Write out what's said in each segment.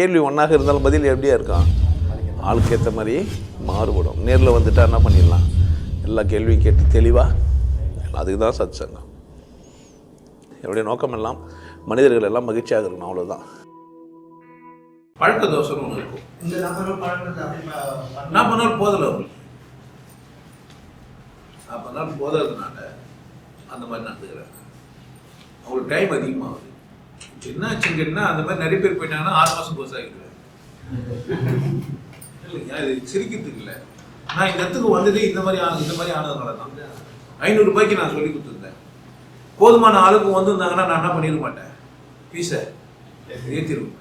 கேள்வி ஒன்றாக இருந்தாலும் பதில் எப்படியா இருக்கும்? ஆளுக்கு ஏற்ற மாதிரி மாறுபடும். நேரில் வந்துட்டா என்ன பண்ணிடலாம்? எல்லா கேள்வியும் கேட்டு தெளிவாக அதுக்கு தான் சத் சங்கம் என்னுடைய நோக்கம் எல்லாம் மனிதர்கள் எல்லாம் மகிழ்ச்சியாக இருக்கணும் அவ்வளோதான் பழக்க தோசைன்னு ஒன்று இருக்கும். இந்த நபரும் பழக்கத்தை அப்படி ப- நாற்பது நாள் போதலை அவங்களுக்கு. நாற்பது நாள் போதாததுனால அந்த மாதிரி நடந்துக்கிறாங்க அவங்களுக்கு டைம் அதிகமாகுது. என்ன கேட்டால் அந்த மாதிரி நிறைய பேர் போயிட்டாங்கன்னா ஆறு மாதம் கோர்ஸ் ஆகிடுவேன். இல்லைங்க அது சிரிக்கிறதுக்கு இல்லை. நான் இந்த இடத்துக்கு வந்ததே இந்த மாதிரி ஆன இந்த மாதிரி ஆனதுனால தான். ஐநூறு ரூபாய்க்கு நான் சொல்லி கொடுத்துருந்தேன். போதுமான ஆளுக்கு வந்திருந்தாங்கன்னா நான் என்ன பண்ணிட மாட்டேன்? ஃபீஸை ஏற்றிருவேன்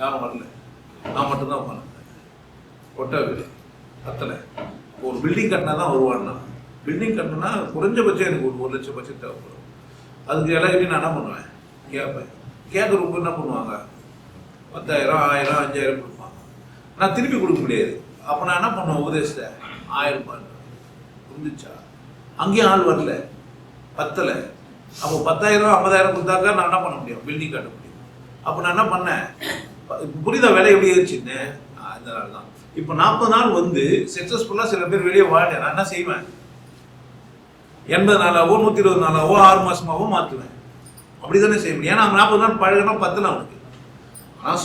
யாரும் வரல. நான் மட்டும்தான் உட்காந்துருந்தேன் ஒட்டா வீடு கத்தலை ஒரு பில்டிங் கட்டினா தான் வருவான்னா பில்டிங் கட்டினா குறைஞ்சபட்சம் எனக்கு ஒரு ஒரு லட்சம் பட்சம் தேவைப்படும். அதுக்கு எல்லாருக்கிட்டையும் நான் என்ன பண்ணுவேன்? கேட்பேன். கேட்குறவங்க என்ன பண்ணுவாங்க. பத்தாயிரம் ஆயிரம் அஞ்சாயிரம் கொடுப்பாங்க. நான் திருப்பி கொடுக்க முடியாது. அப்போ நான் என்ன பண்ணுவேன்? உபதேசத்தை ஆயிரம் ரூபாய் புரிஞ்சுச்சா? அங்கேயும் ஆள் வரல. பத்தலை. அப்போ பத்தாயிரம் ஐம்பதாயிரம் கொடுத்தாக்கா நான் என்ன பண்ண முடியும்? பில்டிங் கட்ட முடியும். அப்போ நான் என்ன பண்ணேன்? புரியுதா விலை எப்படி ஏறிச்சுன்னு அதனால தான். இப்போ நாற்பது நாள் வந்து சக்ஸஸ்ஃபுல்லாக சில பேர் வெளியே வாழ்ந்தேன் நான் என்ன செய்வேன்? எண்பது நாளாவோ நூற்றி இருபது நாளாவோ ஆறு மாதமாவோ மாற்றுவேன் அப்படி தானே செய்ய முடியும். ஏன்னா அவன் நாற்பது நாள் பழகினா பத்தலாம் அவனுக்கு ஆனால்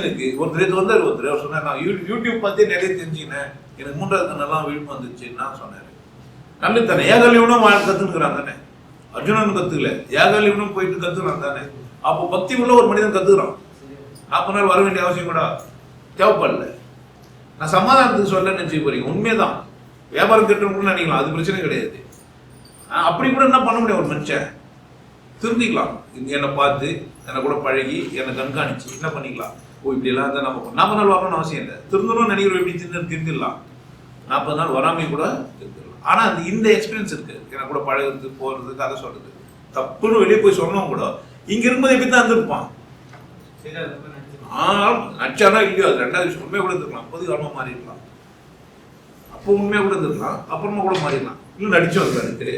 எனக்கு ஒருத்தர் இது வந்தார் ஒருத்தர் அவர் சொன்னார் நான் யூ யூடியூப் பார்த்து நிறைய தெரிஞ்சுக்கினேன். எனக்கு மூன்றாவது நல்லா விழுப்பு வந்துச்சு நான் சொன்னார். தானே ஏகலிவனும் வாழ் கற்றுக்கிறான் தானே. அர்ஜுனன் கற்றுக்கல ஏகலிவனும் போயிட்டு கற்றுக்கிறான் தானே. அப்போ பக்தி உள்ள ஒரு மனிதன் கற்றுக்கிறான் நாற்பது நாள் வர வேண்டிய அவசியம் கூட தேவைப்படல. நான் சமாதானத்துக்கு சொல்ல நினைச்சு போறீங்க. உண்மைதான். வியாபாரம் கட்டுறவங்களும் நினைக்கலாம். அது பிரச்சனை கிடையாது. அப்படி கூட என்ன பண்ண முடியும் ஒரு மனுஷன்? திருந்திக்கலாம். என்னை பார்த்து என்னை கூட பழகி என்னை கண்காணிச்சு என்ன பண்ணிக்கலாம்? ஓ இப்படிலாம் இருந்தால் நம்ம நாற்பது நாள் வரணும்னு அவசியம் இல்லை. திருந்தணும்னு நினைக்கிறோம் எப்படி திருந்து திருந்திடலாம். நாற்பது நாள் வராமல் கூட திருந்திடலாம். ஆனால் அந்த இந்த எக்ஸ்பீரியன்ஸ் இருக்குது என்னை கூட பழகுறது போகிறது கதை சொல்கிறது தப்புன்னு வெளியே போய் சொன்னவங்க கூட. இங்கே இருக்கும்போது எப்படி தான் இருந்திருப்பான்? சரி, அது மாதிரி நச்சானா இல்லையோ அது ரெண்டாவது விஷயம். உண்மையாக கூட இருந்திருக்கலாம். அப்போது காலமாக மாறிடலாம். அப்போ உண்மையாக கூட இருந்திருக்கலாம். அப்புறமா கூட மாறிடலாம். இல்லை நடிச்சு வந்தாரு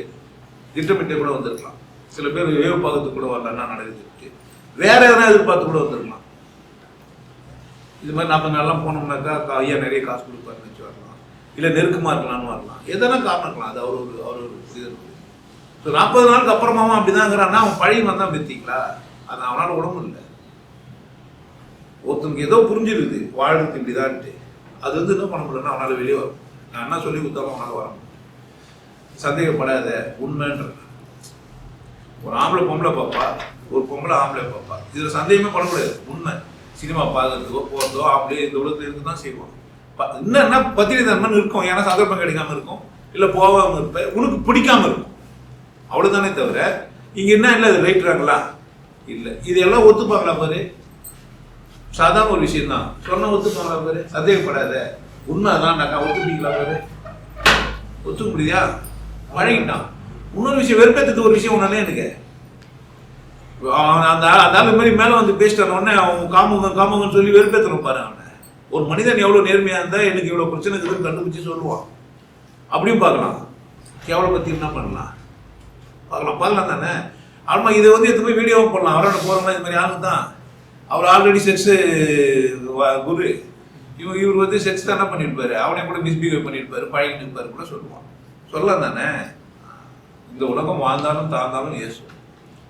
திட்டமிட்டே கூட வந்திருக்கலாம். சில பேர் வேவு பார்க்கறதுக்கு கூட வரலன்னா என்ன நடக்குது வேற எதனா எதிர்பார்த்து கூட வந்துருக்கலாம் இது மாதிரி நாற்பது நாள்லாம் போனோம்னாக்கா ஐயா நிறைய காசு கொடுப்பாருன்னு வச்சு வரலாம். இல்லை நெருக்கமாக இருக்கலாம்னு வரலாம். எதனா காரணம் இருக்கலாம். அது அவர் ஒரு அவர் ஒரு புரிதல் ஸோ நாற்பது நாளுக்கு அப்புறமாவும் அப்படிதாங்கிறான்னா அவன் பழகி வந்தான் பெத்தீங்களா? அது அவனால் உடம்பு இல்லை ஒருத்தனுக்கு ஏதோ புரிஞ்சிருக்குது வாழ்றது இப்படிதான்ட்டு. அது வந்து என்ன பண்ண முடியலன்னா அவனால் வெளியே வரும் நான் என்ன சொல்லி கொடுத்தாலும் அவனால் வர முடியும் சந்தேகப்படாத. உண்மைன்ற ஒரு ஆம்பளை பொம்பளை பார்ப்பா ஒரு பொம்பளை ஆம்பளை பார்ப்பா இதில் சந்தேகமே பண்ண முடியாது உண்மை. சினிமா பார்க்கறதுக்கோ போகிறதோ அப்படியே இந்த உலகத்தில் இருந்து தான் செய்வோம் ப- என்னன்னா பத்திரி இருக்கும். ஏன்னா சந்தர்ப்பம் கிடைக்காம இருக்கும். இல்லை போகாமல் இருப்ப உனக்கு பிடிக்காம இருக்கும். அவ்வளோதானே தவிர இங்கே என்ன இல்லை அது ரைட்டுறாங்களா? இல்லை. இதெல்லாம் ஒத்துப்பாங்களா பாரு? சாதாரண ஒரு விஷயம் தான் சொன்ன ஒத்துப்பாங்களா பாரு? சந்தேகப்படாத. உண்மை அதான் நான் ஒத்துப்பீங்களா பாரு? ஒத்துக்க முடியா வழங்கிட்டான் இன்னொரு விஷயம் வெறுப்பேற்றது ஒரு விஷயம் ஒன்னாலே எனக்கு? அவன் அந்த ஆள் அந்த ஆள் மாதிரி மேலே வந்து பேசிட்டான உடனே அவன் காமுகம் காமுகம்னு சொல்லி வெறுப்பேற்றணும் பாரு அவனை. ஒரு மனிதன் எவ்வளோ நேர்மையாக இருந்தால் எனக்கு இவ்வளோ பிரச்சனை இருக்குதுன்னு கண்டுபிடிச்சு சொல்லுவான். அப்படியும் பார்க்கலாம். கேவலை பற்றி என்ன பண்ணலாம்? பார்க்கலாம் பார்க்கலாம் தானே? ஆமா இதை வந்து எடுத்து போய் வீடியோவும் பண்ணலாம் அவரோட போகிறோம்னா இது மாதிரி ஆளு தான். அவர் ஆல்ரெடி செக்ஸு குரு. இவங்க இவர் வந்து செக்ஸ் தானே பண்ணியிருப்பாரு அவனே கூட மிஸ்பிஹேவ் பண்ணியிருப்பாரு பழகிட்டு இருப்பாரு கூட சொல்லுவான். சொல்லலாம் தானே? இந்த உலகம் வாழ்ந்தாலும் தாழ்ந்தாலும் இயேசு.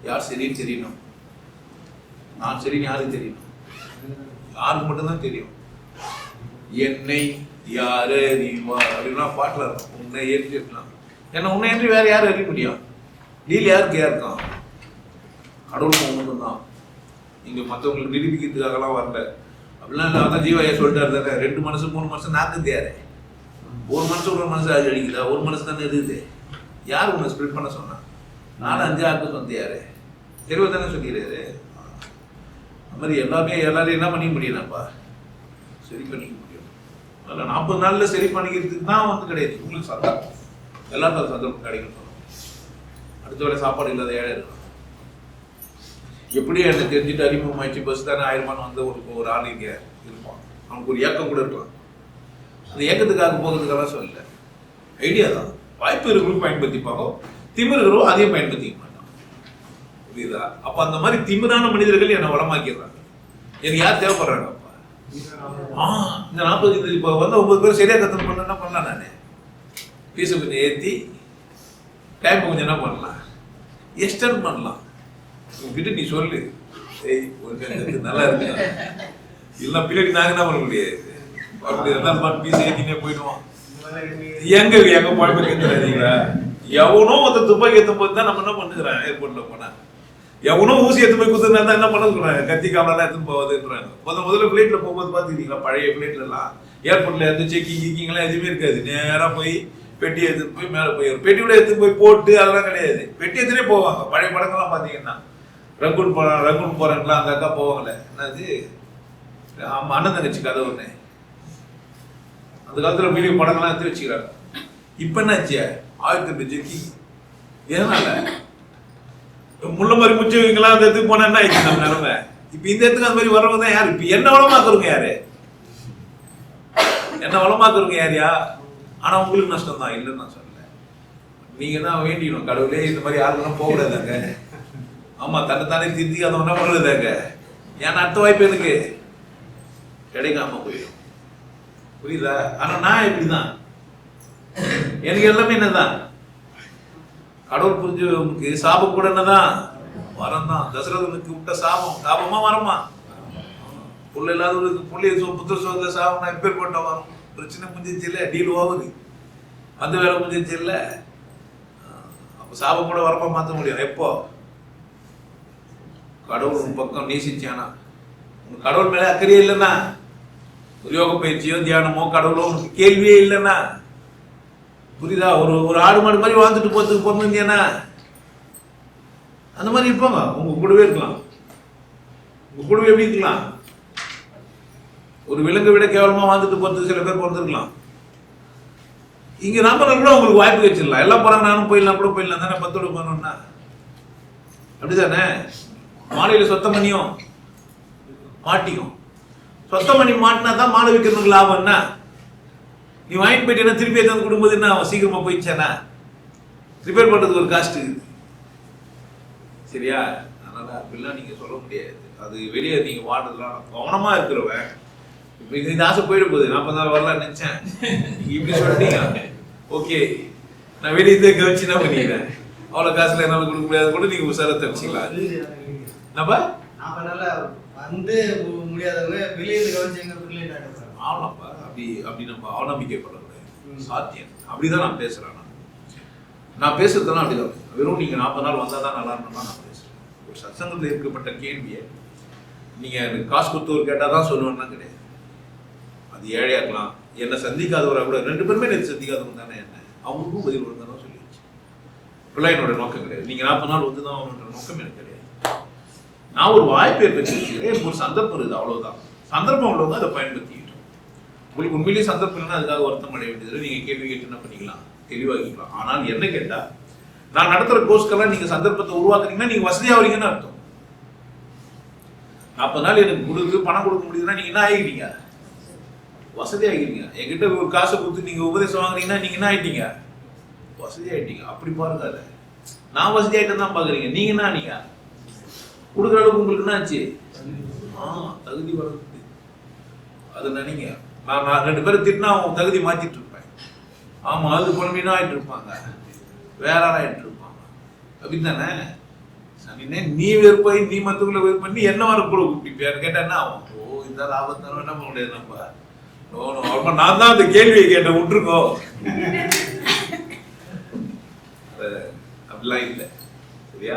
யார் சரின்னு தெரியணும்? நான் சரின்னு யாருக்கு தெரியணும். யாருக்கு மட்டும்தான் தெரியும். என்னை யாரு அறிவா அப்படின்னா பாட்டில் இருக்கும். உன்னை ஏற்றி இருக்கலாம். ஏன்னா உன்னை ஏற்றி வேற யாரும் அறிய முடியும்? டீல் யாருக்கு யாருக்கும் கடவுள் ஒன்று இங்கே மற்றவங்களுக்கு நிரூபிக்கிறதுக்காகலாம் வரல. அப்படிலாம் இல்லை. அதான் ஜீவாயா சொல்லிட்டாரு தானே. ரெண்டு மனசு மூணு மனசு நாக்கு யாரு ஒரு மனசு ஒரு மனசு அது அடிக்குதா ஒரு மனசு தானே இருக்குது யார் உன்னை ஸ்ப்ரெட் பண்ண சொன்னா? நானும் அஞ்சு ஆக்கு சொந்த யாரு? தெருவை தானே சொல்லிடுறாரு அந்த மாதிரி எல்லாமே எல்லாரையும் என்ன பண்ணிக்க முடியலப்பா சரி பண்ணிக்க முடியும். அதில் நாற்பது நாளில் சரி பண்ணிக்கிறதுக்கு தான் வந்து கிடையாது. உங்களுக்கு சந்தர்ப்பம் எல்லாருக்கும் அது சந்தர்ப்பம் கிடைக்கணும். அடுத்த வேலை சாப்பாடு இல்லாத ஏழை இருக்கும் எப்படி எனக்கு தெரிஞ்சுட்டு அறிமுகமாயிடுச்சு. பஸ் தானே ஆயிரமான்னு வந்து ஒரு ஒரு ஆள் இங்கே இருப்பான். அவனுக்கு ஒரு ஏக்கம் கூட இருக்கலாம். அந்த ஏக்கத்துக்காக போகிறதுக்கெல்லாம் சொல்லல. ஐடியா தான். வாய்ப்பு இருக்கிறவங்க பயன்படுத்திப்பாங்க. திமிர் அதையும் பயன்படுத்திக்க மாட்டான் புரியுதா? அப்போ அந்த மாதிரி திமிரான மனிதர்கள் என்னை வளமாக்கிடுறாங்க. எனக்கு யார் தேவைப்படுறாங்கப்பா ஆ இந்த நாற்பது இது இப்போ வந்து ஒன்பது பேர் சரியா கற்றுன்னு பண்ண என்ன பண்ணலாம் நான்? ஃபீஸை கொஞ்சம் ஏற்றி டைம் கொஞ்சம் என்ன பண்ணலாம்? எக்ஸ்டர்ன் பண்ணலாம். உங்ககிட்ட நீ சொல்லு. ஏய் உனக்கு நல்லா இருக்கு? இல்லை பின்னாடி நாங்கள் என்ன பண்ண முடியாது? அப்படி இருந்தால் ஃபீஸ் ஏற்றினே போயிடுவான் எங்க எங்க பழப்பு கேட்குறாதீங்களா எவனோ ஒருத்த துப்பாக்கி ஏற்றும் போது தான் நம்ம என்ன பண்ணுகிறான் ஏர்போர்ட்ல போனா. எவனோ ஊசி எடுத்து போய் குத்துனா தான் என்ன பண்ணுறாங்க கத்தி காமெல்லாம் எடுத்துன்னு போகுதுன்றாங்க. முத முதல்ல ஃப்ளைட்ல போகும்போது பார்த்துக்கிட்டீங்களா பழைய ஃப்ளைட்ல எல்லாம் ஏர்போர்ட்ல இருந்து செக்கிங் கிக்கிங்லாம் எதுவுமே இருக்காது. நேரா போய் பெட்டி எடுத்துட்டு போய் மேலே போய் பெட்டி கூட எடுத்து போய் போட்டு அதெல்லாம் கிடையாது. பெட்டி எடுத்துட்டே போவாங்க. பழைய படங்கள்லாம் பார்த்தீங்கன்னா ரங்கூன் போகிறேன் ரங்கூன் போகிறாங்களா அந்த அக்கா போவாங்களே என்னது? ஆமா அண்ணன் தங்கச்சி கதை ஒன்று அந்த காலத்துல பெரிய படங்கள்லாம் எடுத்து வச்சுக்கிறாங்க. இப்போ என்னாச்சு? ஆயிரத்தி எட்டு ஜெக்கி எதனால? முள்ள மாதிரி முச்சு அந்த இடத்துக்கு போனா என்ன ஆயிடுச்சு நம்ம நிலைமை? இப்போ இந்த இடத்துக்கு அந்த மாதிரி வர்றவங்க தான் யார்? இப்போ என்ன வளமாக்குறவங்க யாரு? என்ன வளமாக்குறவங்க யாரியா? ஆனா உங்களுக்கு நஷ்டம் தான். இல்லைன்னு நான் சொல்லலை. நீங்க தான் வேண்டிக்கணும். கடவுளே இந்த மாதிரி யாருக்கெல்லாம் போகக்கூடாதாங்க. ஆமா தன்னைத்தானே திருத்தி அதை ஒன்றா பண்ணுறதாங்க ஏன்னா அடுத்த வாய்ப்பு எனக்கு கிடைக்காம போயிடும். புரியுதா? ஆனா நான் இப்படிதான். எனக்கு எல்லாமே என்னதான்? கடவுள் புரிஞ்சவனுக்கு சாபம் கூட என்னதான்? வரம் தான். தசரதனுக்கு விட்ட சாபம். சாபமா வரமா? புள்ள இல்லாதவருக்கு புள்ளைய சோ புத்திர சோதர சாபம்னா எப்பேற்பட்ட வரும்? பிரச்சனை முடிஞ்சிச்சு இல்லை? டீல் ஓவர் அந்த வேலை முடிஞ்சிச்சு இல்லை? அப்போ சாபம் கூட வரமா மாற்ற முடியும். எப்போ? கடவுள் உன் பக்கம் நேசிச்சானா? உனக்கு கடவுள் மேலே அக்கறையே இல்லைன்னா? யோக பயிற்சியோ தியானமோ கடவுளோ கேள்வியே இல்லைன்னா புரியுதா? ஒரு ஒரு ஆடு மாடு மாதிரி வாழ்ந்துட்டு போறதுக்கு பிறந்திருந்தீங்கன்னா அந்த மாதிரி இருப்பாங்க. உங்க கூடவே இருக்கலாம். உங்க கூடவே எப்படி இருக்கலாம்? ஒரு விலங்கை விட கேவலமா வாழ்ந்துட்டு போகிறது சில பேர் பிறந்திருக்கலாம். இங்க நாம கூட உங்களுக்கு வாய்ப்பு கிடைச்சிடலாம் எல்லாம் போறாங்க நானும் போயிடலாம் கூட போயிடலாம். தானே பத்தோட போனோம்னா? அப்படிதானே? மாலையில சொத்தம் பண்ணியும் மாட்டியும். சொத்தம் பண்ணி மாட்டினா தான் மாலை விற்கிறதுக்கு லாபம் என்ன? நீ வாங்கிட்டு போயிட்டேன்னா திருப்பி எடுத்து கொடுக்கும்போது என்ன அவன் சீக்கிரமா போயிடுச்சானா ரிப்பேர் பண்றதுக்கு ஒரு காஸ்ட் இருக்குது சரியா? அதனால அப்படிலாம் நீங்க சொல்ல முடியாது. அது வெளியே நீங்க வாழ்றதுலாம் கவனமா இருக்கிறவன். இப்போ இது இந்த ஆசை போயிட போகுது. நாற்பது நாள் வரலாம்னு நினைச்சேன். இப்படி சொல்லிட்டீங்க. ஓகே நான் வெளியே இதை கவனிச்சு என்ன பண்ணிக்கிறேன்? அவ்வளோ காசுல என்னால் கொடுக்க முடியாது. கூட நீங்க உசாரத்தை தெரிஞ்சுக்கலாம். என்னப்பா? நாம நல்லா வந்து முடியாதவங்க வெளியே இருந்து கவனிச்சு எங்க ஆமாப்பா. அப்படி அப்படி நம்ம அவநம்பிக்கைப்படக்கூடாது. சாத்தியம். அப்படிதான் நான் பேசுறேன் நான். பேசுறதெல்லாம் அப்படிதான். வெறும் நீங்க நாற்பது நாள் வந்தா தான் நல்லா இருக்கணும்னா நான் பேசுறேன். ஒரு சத்சங்கத்தில் இருக்கப்பட்ட கேள்வியை நீங்க எனக்கு காசு கொடுத்தவர் கேட்டால் தான் சொல்லுவேன்னா கிடையாது. அது ஏழையா இருக்கலாம் என்னை சந்திக்காதவரா கூட ரெண்டு பேருமே எனக்கு சந்திக்காதவங்க தானே என்ன? அவங்களுக்கும் பதில் ஒழுங்கா தான் சொல்லிடுச்சு என்னோட நோக்கம் கிடையாது. நீங்க நாற்பது நாள் வந்து தான் அவனோட நோக்கம் எனக்கு கிடையாது. நான் ஒரு வாய்ப்பை பெற்றிருக்கிறேன். எனக்கு ஒரு சந்தர்ப்பம் இருக்குது அவ்வளவுதான். சந்தர்ப்பம் உள்ளவங்க அதை பயன்படுத்திக்கிட்டோம். உங்களுக்கு உண்மையிலேயே சந்தர்ப்பம் இல்லைன்னா அதுக்காக வருத்தம் அடைய வேண்டியது நீங்க கேள்வி கேட்டு என்ன பண்ணிக்கலாம்? தெளிவாகிக்கலாம் ஆனால் என்ன கேட்டா நான் நடத்துற கோர்ஸ்க்கெல்லாம் நீங்க சந்தர்ப்பத்தை உருவாக்குறீங்கன்னா நீங்க வசதியாவீங்கன்னு அர்த்தம். நாற்பது நாள் எனக்கு கொடுத்து பணம் கொடுக்க முடியுதுன்னா நீங்க என்ன ஆகிட்டீங்க? வசதி ஆகிட்டீங்க. என்கிட்ட ஒரு காசை கொடுத்து நீங்க உபதேசம் வாங்குறீங்கன்னா நீங்க என்ன ஆயிட்டீங்க? வசதி ஆயிட்டீங்க. அப்படி பாருங்க அதை. நான் வசதி ஆயிட்டு தான் பாக்குறீங்க. நீங்க என்ன ஆனீங்க? கொடுக்குற அளவுக்கு உங்களுக்கு என்ன ஆச்சு? ஆ தகுதி வளர்ந்து. அது நினைங்க. நான் நான் ரெண்டு பேரும் திட்டினா அவங்க தகுதி மாத்திட்டு இருப்பேன் ஆமா அது குழம்பினா ஆயிட்டு இருப்பாங்க வேற ஆயிட்டு இருப்பாங்க அப்படித்தானே சனினே நீ வெறுப்பாய் நீ மத்தவங்களை வெறுப்பு பண்ணி என்ன வர கூட கூப்பிட்டு என்ன ஆகும் ஓ இந்த லாபத்தான என்ன பண்ண முடியாது நம்ம? நோ நோ அப்ப நான் தான் அந்த கேள்வியை கேட்டேன். விட்டுருக்கோ அப்படிலாம் இல்லை. சரியா?